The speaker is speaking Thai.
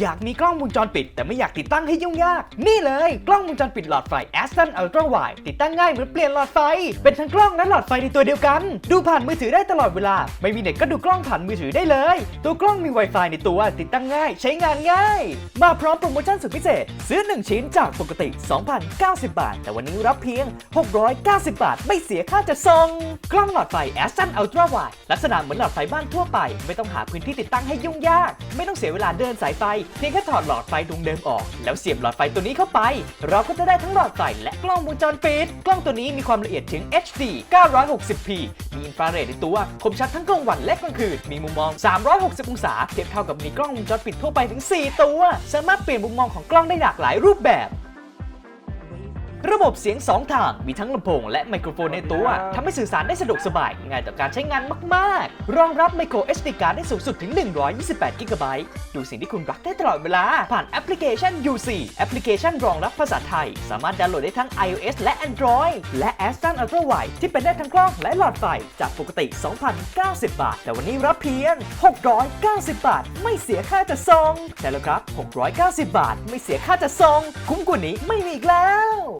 อยากมีกล้องวงจรปิด แต่ไม่อยากติดตั้งให้ยุ่งยาก นี่เลย กล้องวงจรปิดหลอดไฟ Aston Ultra Wide ติดตั้งง่ายเหมือนเปลี่ยนหลอดไฟ เป็นทั้งกล้องและหลอดไฟในตัวเดียวกัน ดูผ่านมือถือได้ตลอดเวลา ไม่มีเน็ตก็ดูกล้องผ่านมือถือได้เลย ตัวกล้องมี Wi-Fi ในตัวติดตั้งง่าย ใช้งานง่าย มาพร้อมโปรโมชั่นสุดพิเศษ ซื้อ 1 ชิ้นจากปกติ 2,090 บาท แต่วันนี้รับเพียง 690 บาท ไม่เสียค่าจัดส่งกล้องหลอดไฟ Aston Ultra Wide ลักษณะเหมือนหลอดไฟบ้านทั่วไป ไม่ต้องหาพื้นที่ติดตั้งให้ยุ่งยาก ไม่ต้องเสียเวลาเดินสายไฟเพียงแค่ถอดหลอดไฟดวงเดิมออก แล้วเสียบหลอดไฟตัวนี้เข้าไป เราก็จะได้ทั้งหลอดไฟและกล้องวงจรปิด กล้องตัวนี้มีความละเอียดถึง HD 960p มีอินฟราเรดในตัว คมชัดทั้งกลางวันและกลางคืน มีมุมมอง 360 องศา เทียบเท่ากับมีกล้องวงจรปิดทั่วไปถึง 4 ตัว สามารถเปลี่ยนมุมมองของกล้องได้หลากหลายรูปแบบ ระบบเสียง 2 ทาง มีทั้งลำโพงและไมโครโฟนในตัวทำให้สื่อสารได้สะดวกสบาย ง่ายต่อการใช้งานมาก ๆ รองรับ micro SD card ได้สูงสุดถึง 128 g b ดูสิ่งที่คุณรักได้ตลอดเวลา ผ่านแอปพลิเคชัน UC แอปพลิเคชันรองรับภาษาไทย สามารถดาวน์โหลดได้ทั้ง iOS และ Android และ Aston Ultra Wide ที่เป็นได้ทั้งกล้องและหลอดไฟ จากปกติ 2,090 บาท แต่วันนี้รับเพียง 690 บาท ไม่เสียค่าจัดส่งใช่แล้วครับ 690 บาท ไม่เสียค่าจัดส่งคุ้มกว่านี้ไม่มีอีกแล้ว